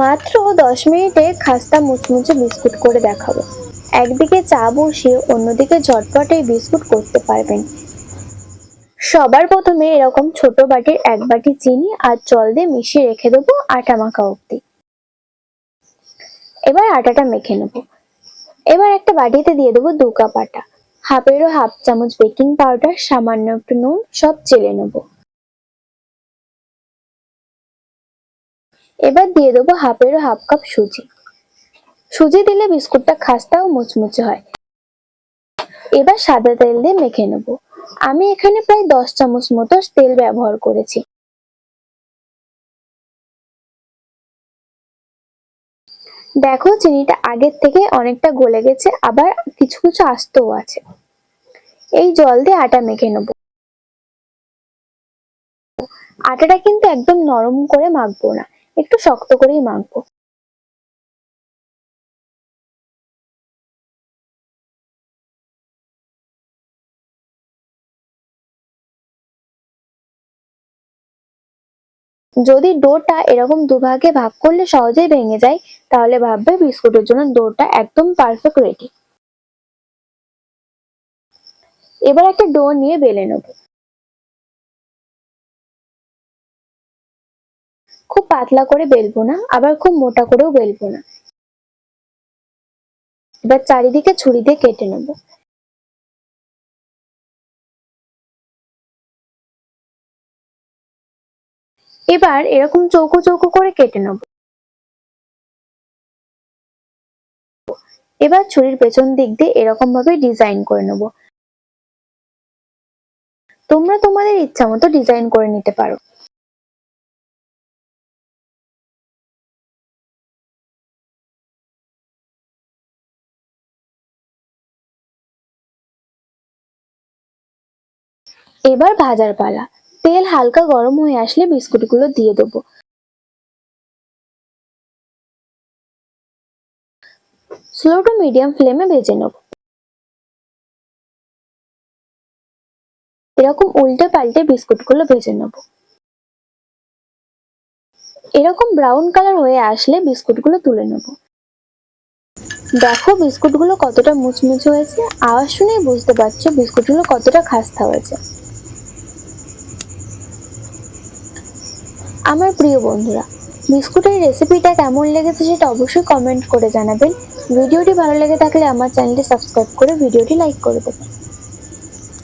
মাত্র দশ মিনিটে খাস্তা মুচমুচে বিস্কুট করে দেখাবো। একদিকে চা বসিয়ে অন্যদিকে ঝটপট বিস্কুট করতে পারবেন। সবার প্রথমে এরকম ছোট বাটির এক বাটি চিনি আর জল দিয়ে মিশিয়ে রেখে দেবো আটা মাখা অব্দি এবার আটাটা মেখে নেব। এবার একটা বাটিতে দিয়ে দেবো দু কাপ আটা। হাফেরও হাফ চামচ বেকিং পাউডার, সামান্য একটু নুন, সব চেলে নেব। এবার দিয়ে দেবো হাফেরও হাফ কাপ সুজি। সুজি দিলে বিস্কুটটা খাস্তা ও মুচমুচে হয়। এবার সাদা তেল দিয়ে মেখে নেব। আমি এখানে প্রায় দশ চামচ মতো তেল ব্যবহার করেছি। দেখো চিনিটা আগের থেকে অনেকটা গলে গেছে, আবার কিছু কিছু আস্তও আছে। এই জল দিয়ে আটা মেখে নেব। আটাটা কিন্তু একদম নরম করে মাখবো না। একটু শক্ত করেই মাখবো। যদি ডোটা এরকম দুভাগে ভাগ করলে সহজেই ভেঙে যায়, তাহলে ভাববে বিস্কুটের জন্য ডোটা একদম পারফেক্ট রেডি। এবার একটা ডো নিয়ে বেলে নেব। খুব পাতলা করে বেলবো না, আবার খুব মোটা করেও বেলবো না। এবার চারিদিকে ছুরি দিয়ে কেটে নেব। এবার এরকম চৌকো চৌকো করে কেটে নেব। এবার ছুরির পেছন দিক দিয়ে এরকম ভাবে ডিজাইন করে নেব। তোমরা তোমাদের ইচ্ছা মতো ডিজাইন করে নিতে পারো। এবার ভাজার পালা। তেল হালকা গরম হয়ে আসলে বিস্কুটগুলো দিয়ে দেবো। স্লো টু মিডিয়াম ফ্লেমে ভেজে নেব। এরকম উল্টে পাল্টে বিস্কুটগুলো ভেজে নেব। এরকম ব্রাউন কালার হয়ে আসলে বিস্কুটগুলো তুলে নেব। দেখো বিস্কুটগুলো কতটা মুচমুচে হয়েছে। আওয়াজ শুনেই বুঝতে পারছ বিস্কুটগুলো কতটা খাস্তা হয়েছে। আমার প্রিয় বন্ধুরা, বিস্কুটের রেসিপিটা কেমন লেগেছে সেটা অবশ্যই কমেন্ট করে জানাবেন। ভিডিওটি ভালো লেগে থাকলে আমার চ্যানেলটি সাবস্ক্রাইব করে ভিডিওটি লাইক করে দেবেন।